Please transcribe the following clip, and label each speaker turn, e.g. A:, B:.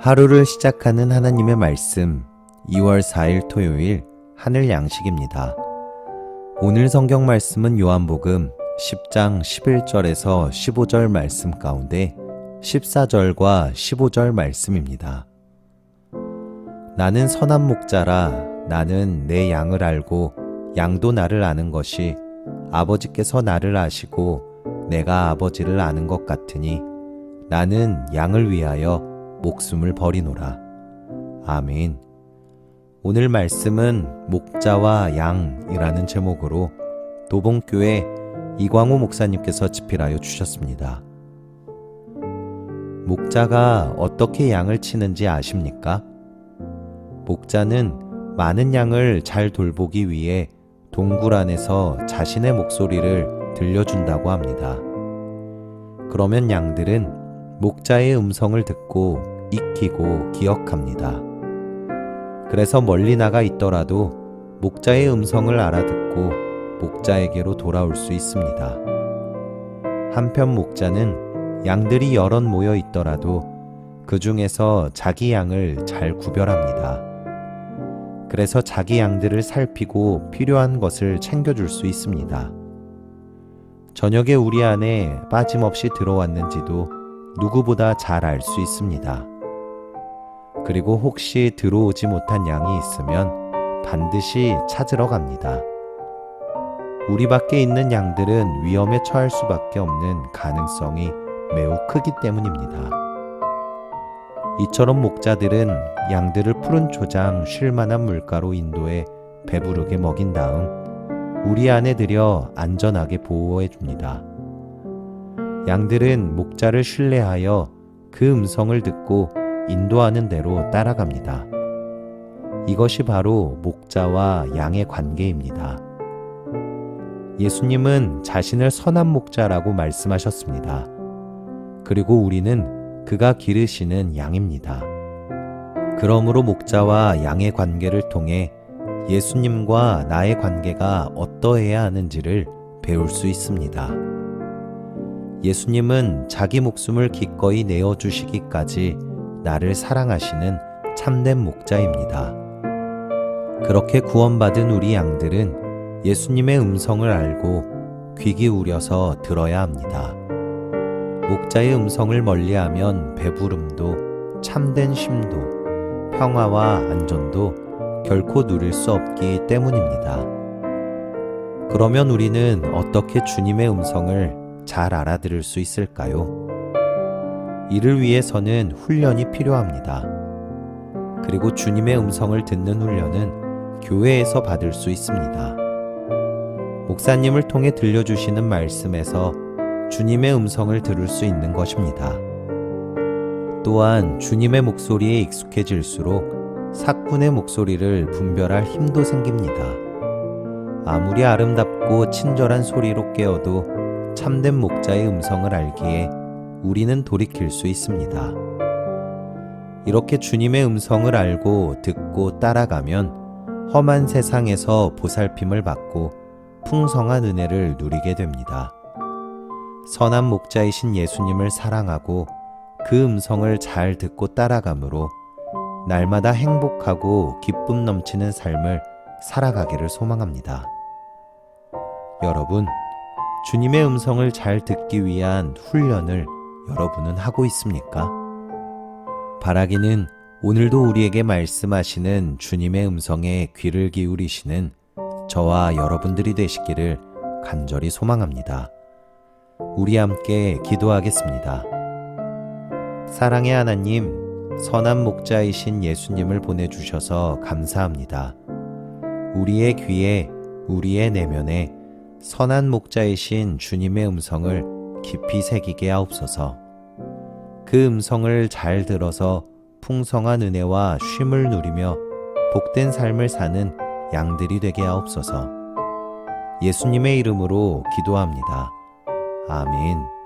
A: 하루를 시작하는 하나님의 말씀 2월 4일 토요일 하늘 양식입니다. 오늘 성경 말씀은 요한복음 10장 11절에서 15절 말씀 가운데 14절과 15절 말씀입니다. 나는 선한 목자라 나는 내 양을 알고 양도 나를 아는 것이 아버지께서 나를 아시고 내가 아버지를 아는 것 같으니 나는 양을 위하여 목숨을 버리노라. 아멘. 오늘 말씀은 목자와 양이라는 제목으로 도봉교회 이광호 목사님께서 집필하여 주셨습니다. 목자가 어떻게 양을 치는지 아십니까? 목자는 많은 양을 잘 돌보기 위해 동굴 안에서 자신의 목소리를 들려준다고 합니다. 그러면 양들은 목자의 음성을 듣고 익히고 기억합니다. 그래서 멀리 나가 있더라도 목자의 음성을 알아듣고 목자에게로 돌아올 수 있습니다. 한편 목자는 양들이 여럿 모여 있더라도 그 중에서 자기 양을 잘 구별합니다. 그래서 자기 양들을 살피고 필요한 것을 챙겨줄 수 있습니다. 저녁에 우리 안에 빠짐없이 들어왔는지도 누구보다 잘 알 수 있습니다. 그리고 혹시 들어오지 못한 양이 있으면 반드시 찾으러 갑니다. 우리 밖에 있는 양들은 위험에 처할 수밖에 없는 가능성이 매우 크기 때문입니다. 이처럼 목자들은 양들을 푸른 초장 쉴 만한 물가로 인도해 배부르게 먹인 다음 우리 안에 들여 안전하게 보호해 줍니다. 양들은 목자를 신뢰하여 그 음성을 듣고 인도하는 대로 따라갑니다. 이것이 바로 목자와 양의 관계입니다. 예수님은 자신을 선한 목자라고 말씀하셨습니다. 그리고 우리는 그가 기르시는 양입니다. 그러므로 목자와 양의 관계를 통해 예수님과 나의 관계가 어떠해야 하는지를 배울 수 있습니다. 예수님은 자기 목숨을 기꺼이 내어주시기까지 나를 사랑하시는 참된 목자입니다. 그렇게 구원받은 우리 양들은 예수님의 음성을 알고 귀 기울여서 들어야 합니다. 목자의 음성을 멀리하면 배부름도 참된 쉼도 평화와 안전도 결코 누릴 수 없기 때문입니다. 그러면 우리는 어떻게 주님의 음성을 잘 알아들을 수 있을까요? 이를 위해서는 훈련이 필요합니다. 그리고 주님의 음성을 듣는 훈련은 교회에서 받을 수 있습니다. 목사님을 통해 들려주시는 말씀에서 주님의 음성을 들을 수 있는 것입니다. 또한 주님의 목소리에 익숙해질수록 사꾼의 목소리를 분별할 힘도 생깁니다. 아무리 아름답고 친절한 소리로 깨어도 참된 목자의 음성을 알기에 우리는 돌이킬 수 있습니다. 이렇게 주님의 음성을 알고 듣고 따라가면 험한 세상에서 보살핌을 받고 풍성한 은혜를 누리게 됩니다. 선한 목자이신 예수님을 사랑하고 그 음성을 잘 듣고 따라가므로 날마다 행복하고 기쁨 넘치는 삶을 살아가기를 소망합니다. 여러분, 주님의 음성을 잘 듣기 위한 훈련을 여러분은 하고 있습니까? 바라기는 오늘도 우리에게 말씀하시는 주님의 음성에 귀를 기울이시는 저와 여러분들이 되시기를 간절히 소망합니다. 우리 함께 기도하겠습니다. 사랑의 하나님, 선한 목자이신 예수님을 보내주셔서 감사합니다. 우리의 귀에, 우리의 내면에 선한 목자이신 주님의 음성을 깊이 새기게 하옵소서. 그 음성을 잘 들어서 풍성한 은혜와 쉼을 누리며 복된 삶을 사는 양들이 되게 하옵소서. 예수님의 이름으로 기도합니다. 아멘.